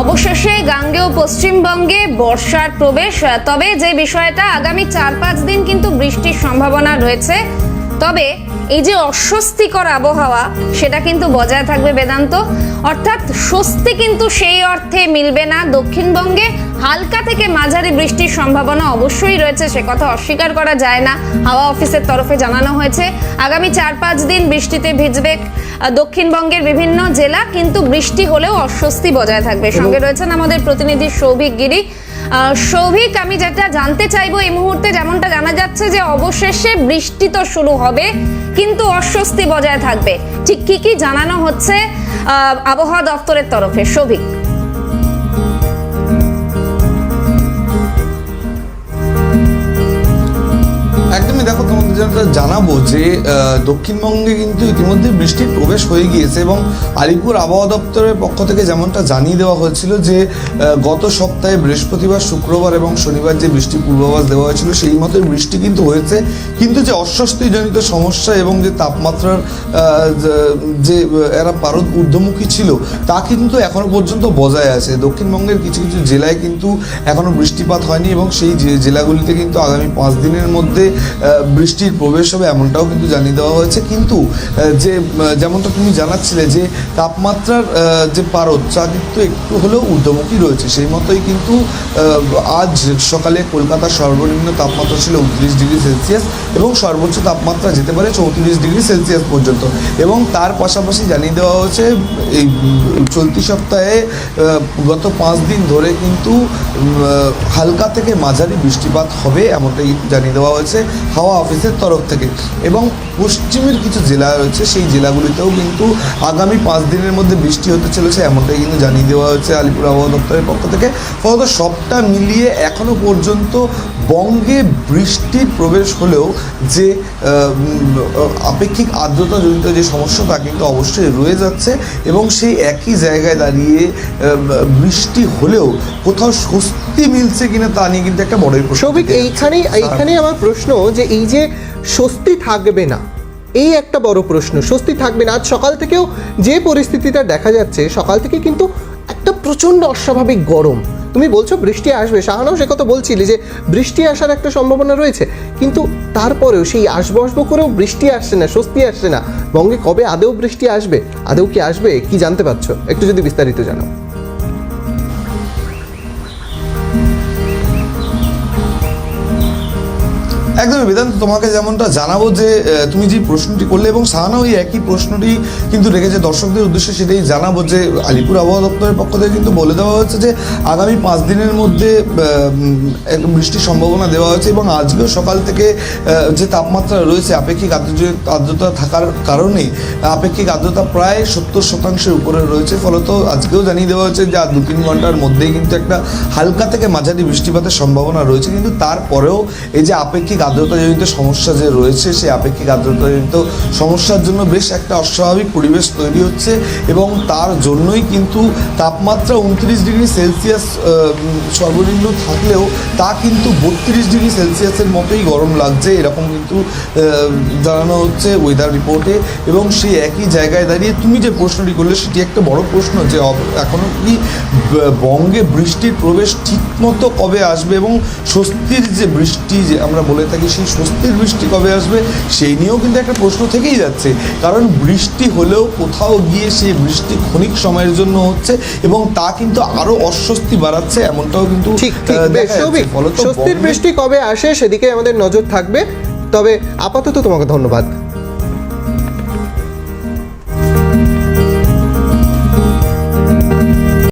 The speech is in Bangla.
অবশেষে গাঙ্গেয় পশ্চিমবঙ্গে বর্ষার প্রবেশ তবে যে বিষয়টা আগামী চার পাঁচ দিন কিন্তু বৃষ্টির সম্ভাবনা রয়েছে, তবে এই যে অস্বস্তিকর আবহাওয়া, সেটা কিন্তু বজায় থাকবে বেদান্ত। অর্থাৎ স্বস্তি কিন্তু সেই অর্থে মিলবে না দক্ষিণবঙ্গে। হালকা থেকে মাঝারি বৃষ্টির সম্ভাবনা অবশ্যই রয়েছে সে কথা অস্বীকার করা যায় না। হাওয়া অফিসের তরফে জানানো হয়েছে আগামী চার পাঁচ দিন বৃষ্টিতে ভিজবে। দক্ষিণবঙ্গের বিভিন্ন জেলা কিন্তু বৃষ্টি হলেও অস্বস্তি বজায় থাকবে। সঙ্গে রয়েছেন আমাদের প্রতিনিধি সৌভিক গিরি। সৌভিক আমি যেটা জানতে চাইব এই মুহূর্তে যেমনটা জানা যাচ্ছে যে অবশেষে বৃষ্টি তো শুরু হবে কিন্তু অস্বস্তি বজায় থাকবে। ঠিক কি কি জানানো হচ্ছে আবহাওয়া দপ্তরের তরফে? সৌভিক। জানাব যে দক্ষিণবঙ্গে কিন্তু ইতিমধ্যে বৃষ্টির প্রবেশ হয়ে গিয়েছে এবং আলিপুর আবহাওয়া দপ্তরের পক্ষ থেকে যেমনটা জানিয়ে দেওয়া হয়েছিল যে গত সপ্তাহে বৃহস্পতিবার, শুক্রবার এবং শনিবার যে বৃষ্টির পূর্বাভাস দেওয়া হয়েছিল, সেই মতোই বৃষ্টি কিন্তু হয়েছে। কিন্তু যে অস্বস্তিজনিত সমস্যা এবং যে তাপমাত্রার যে- এরা পারদ ঊর্ধ্বমুখী ছিল, তা কিন্তু এখনও পর্যন্ত বজায় আছে। দক্ষিণবঙ্গের কিছু কিছু জেলায় কিন্তু এখনও বৃষ্টিপাত হয়নি এবং সেই জেলাগুলিতে কিন্তু আগামী পাঁচ দিনের মধ্যে বৃষ্টির প্রবেশ হবে, এমনটাও কিন্তু জানিয়ে দেওয়া হয়েছে। কিন্তু যে যেমনটা তুমি জানাচ্ছিলে যে, তাপমাত্রার যে পারদ কিন্তু একটু হলেও ঊর্ধ্বমুখী রয়েছে, সেই মতোই কিন্তু আজ সকালে কলকাতার সর্বনিম্ন তাপমাত্রা ছিল উনত্রিশ ডিগ্রি সেলসিয়াস। এবং সর্বোচ্চ তাপমাত্রা যেতে পারে চৌত্রিশ ডিগ্রি সেলসিয়াস পর্যন্ত। এবং তার পাশাপাশি জানিয়ে দেওয়া হয়েছে, এই চলতি সপ্তাহে গত পাঁচ দিন ধরে কিন্তু হালকা থেকে মাঝারি বৃষ্টিপাত হবে এমনটাই জানিয়ে দেওয়া হয়েছে হাওয়া অফিসের তরফ থেকে। এবং পশ্চিমের কিছু জেলা রয়েছে, সেই জেলাগুলিতেও কিন্তু আগামী পাঁচ দিনের মধ্যে বৃষ্টি হতে চলেছে এমনটাই কিন্তু জানিয়ে দেওয়া হয়েছে আলিপুর আবহাওয়া দপ্তরের পক্ষ থেকে। ফলত সবটা মিলিয়ে এখনও পর্যন্ত বঙ্গে বৃষ্টির প্রবেশ হলেও যে আপেক্ষিক আর্দ্রতা জনিত যে সমস্যা তা কিন্তু অবশ্যই রয়ে যাচ্ছে এবং সেই একই জায়গায় দাঁড়িয়ে বৃষ্টি হলেও কোথাও স্বস্তি মিলছে কিনা তা নিয়ে কিন্তু একটা বড়ই প্রশ্ন সৌভিক যাচ্ছে। এইখানেই এইখানেই আমার প্রশ্ন যে এই যে স্বস্তি থাকবে না এই একটা বড় প্রশ্ন। স্বস্তি থাকবে না। আজ সকাল থেকেও যে পরিস্থিতিটা দেখা যাচ্ছে সকাল থেকে কিন্তু একটা প্রচণ্ড অস্বাভাবিক গরম। তুমি বলছো বৃষ্টি আসবে। শাহানাও সে কথা বলছিলি যে বৃষ্টি আসার একটা সম্ভাবনা রয়েছে। কিন্তু তারপরেও সেই আসব আসব করেও বৃষ্টি আসছে না, স্বস্তি আসছে না। বঙ্গে কবে আদেও বৃষ্টি আসবে? আদেও কি আসবে? কি জানতে পারছ? একটু যদি বিস্তারিত জানাও। একদমই, বেদান্ত, তোমাকে যেমনটা জানাব যে তুমি যে প্রশ্নটি করলে এবং সাহানা ওই একই প্রশ্নটি কিন্তু রেখেছে, দর্শকদের উদ্দেশ্যে সেটাই জানাব যে, আলিপুর আবহাওয়া দপ্তরের পক্ষ থেকে কিন্তু বলে দেওয়া হয়েছে যে, আগামী পাঁচ দিনের মধ্যে বৃষ্টির সম্ভাবনা দেওয়া হয়েছে এবং আজকেও সকাল থেকে যে তাপমাত্রা রয়েছে, আপেক্ষিক আর্দ্র- আর্দ্রতা থাকার কারণে, আপেক্ষিক আর্দ্রতা প্রায় সত্তর শতাংশের উপরে রয়েছে। ফলত আজকেও জানিয়ে দেওয়া হয়েছে যে দু তিন ঘণ্টার মধ্যেই কিন্তু একটা হালকা থেকে মাঝারি বৃষ্টিপাতের সম্ভাবনা রয়েছে। কিন্তু তারপরেও এই যে আপেক্ষিক আর্দ্রতাজনিত সমস্যা যে রয়েছে সেই আপেক্ষিক আর্দ্রতাজনিত সমস্যার জন্য বেশ একটা অস্বাভাবিক পরিবেশ তৈরি হচ্ছে এবং তার জন্যই কিন্তু তাপমাত্রা উনত্রিশ ডিগ্রি সেলসিয়াস সর্বনিম্ন থাকলেও তা কিন্তু বত্রিশ ডিগ্রি সেলসিয়াসের মতোই গরম লাগছে। এরকম কিন্তু জানানো হচ্ছে ওয়েদার রিপোর্টে এবং সেই একই জায়গায় দাঁড়িয়ে তুমি যে প্রশ্নটি করলে, সেটি একটা বড় প্রশ্ন যে অব- এখনও কি বঙ্গে বৃষ্টির প্রবেশ ঠিকমতো কবে আসবে এবং স্বস্তির যে বৃষ্টি যে আমরা বলে থাকি সেই স্বস্তির বৃষ্টি কবে আসবে সেই নিয়েও কিন্তু একটা প্রশ্ন থেকেই যাচ্ছে। কারণ বৃষ্টি হলেও কোথাও গিয়ে সেই বৃষ্টি ক্ষণিক সময়ের জন্য হচ্ছে এবং তা কিন্তু আরও অস্বস্তি বাড়াচ্ছে এমনটাও কিন্তু বেশ স্বস্তির বৃষ্টি কবে আসে সেদিকে আমাদের নজর থাকবে। তবে আপাতত তোমাকে ধন্যবাদ।